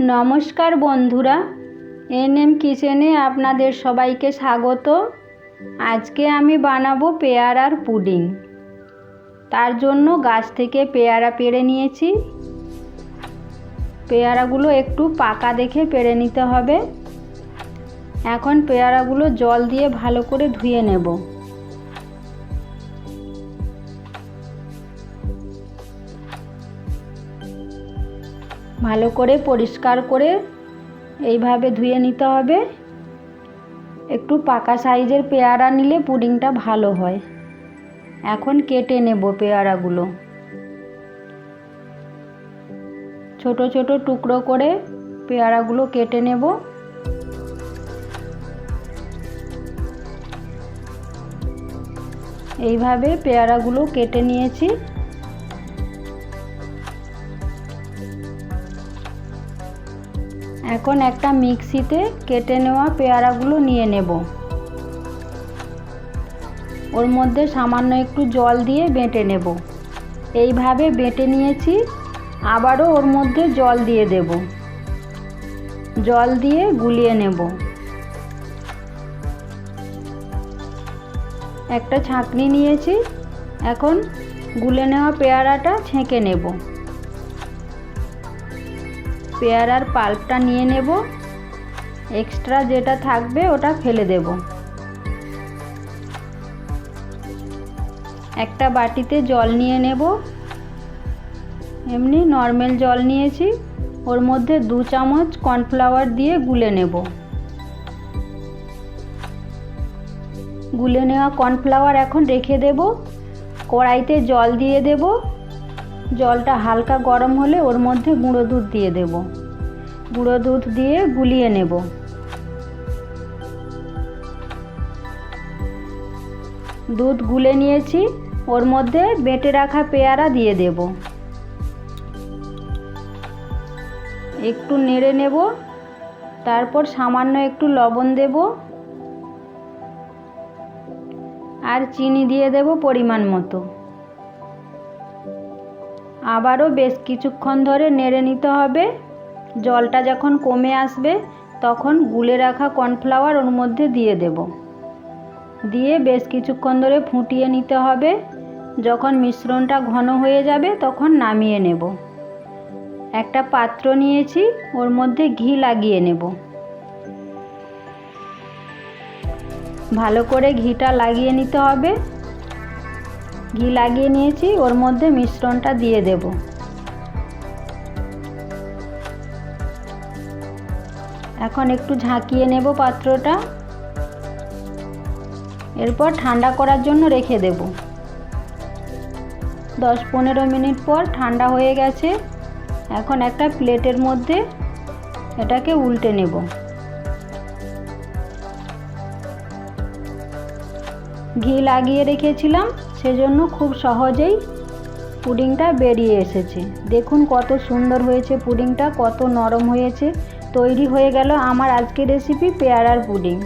নমস্কার বন্ধুরা, এনএম কিচেনে আপনাদের সবাইকে স্বাগত। আজকে আমি বানাবো পেয়ারার পুডিং। তার জন্য গাছ থেকে পেয়ারা পেড়ে নিয়েছি। পেয়ারাগুলো একটু পাকা দেখে পেড়ে নিতে হবে। এখন পেয়ারাগুলো জল দিয়ে ভালো করে ধুয়ে নেব। ভালো করে পরিষ্কার করে এইভাবে ধুয়ে নিতে হবে। একটু পাকা সাইজের পেয়ারা নিলে পুডিংটা ভালো হয়। এখন কেটে নেব পেয়ারাগুলো। ছোট ছোট টুকরো করে পেয়ারাগুলো কেটে নেব। এইভাবে পেয়ারাগুলো কেটে নিয়েছি। এখন একটা মিক্সিতে কেটে নেওয়া পেয়ারাগুলো নিয়ে নেব। ওর মধ্যে সামান্য একটু জল দিয়ে বেটে নেব। এইভাবে বেটে নিয়েছি, আবারও ওর মধ্যে জল দিয়ে দেব। জল দিয়ে গুলিয়ে নেব। একটা ছাঁকনি নিয়েছি, এখন গুলে নেওয়া পেয়ারাটা ছেঁকে নেব। পেয়ারার পাল্পটা নিয়ে নেব। এক্সট্রা যেটা থাকবে ওটা ফেলে দেব। একটা বাটিতে জল নিয়ে নেব। এমনি নর্মাল জল নিয়েছি। ওর মধ্যে দু চামচ কর্নফ্লাওয়ার দিয়ে গুলে নেব। গুলে নেওয়া কর্নফ্লাওয়ার এখন রেখে দেব। কড়াইতে জল দিয়ে দেব। জলটা হালকা গরম হলে ওর মধ্যে গুঁড়ো দুধ দিয়ে দেব। গুঁড়ো দুধ দিয়ে গুলিয়ে নেব। দুধ গুলে নিয়েছি, ওর মধ্যে বেটে রাখা পেয়ারা দিয়ে দেব। একটু নেড়ে নেব, তারপর সামান্য একটু লবণ দেব। আর চিনি দিয়ে দেব পরিমাণ মতো। আবারও বেশ কিছুক্ষণ ধরে নেড়ে নিতে হবে। জলটা যখন কমে আসবে, তখন গুলে রাখা কর্নফ্লাওয়ার ওর মধ্যে দিয়ে দেব। দিয়ে বেশ কিছুক্ষণ ধরে ফুটিয়ে নিতে হবে। যখন মিশ্রণটা ঘন হয়ে যাবে, তখন নামিয়ে নেব। একটা পাত্র নিয়েছি, ওর মধ্যে ঘি লাগিয়ে নেব। ভালো করে ঘিটা লাগিয়ে নিতে হবে। ঘি লাগিয়ে নিয়েছি, ওর মধ্যে মিশ্রণটা দিয়ে দেব। এখন একটু ঝাঁকিয়ে নেব পাত্রটা। এরপর ঠান্ডা করার জন্য রেখে দেব। দশ পনেরো মিনিট পর ঠান্ডা হয়ে গেছে, এখন একটা প্লেটের মধ্যে এটাকে উল্টে নেব। ঘি লাগিয়ে রেখেছিলাম, সেজন্য খুব সহজেই পুডিংটা বেরিয়ে এসেছে। দেখুন কত সুন্দর হয়েছে পুডিংটা, কত নরম হয়েছে, তৈরি হয়ে গেল আমার আজকের রেসিপি পেয়ারার পুডিং।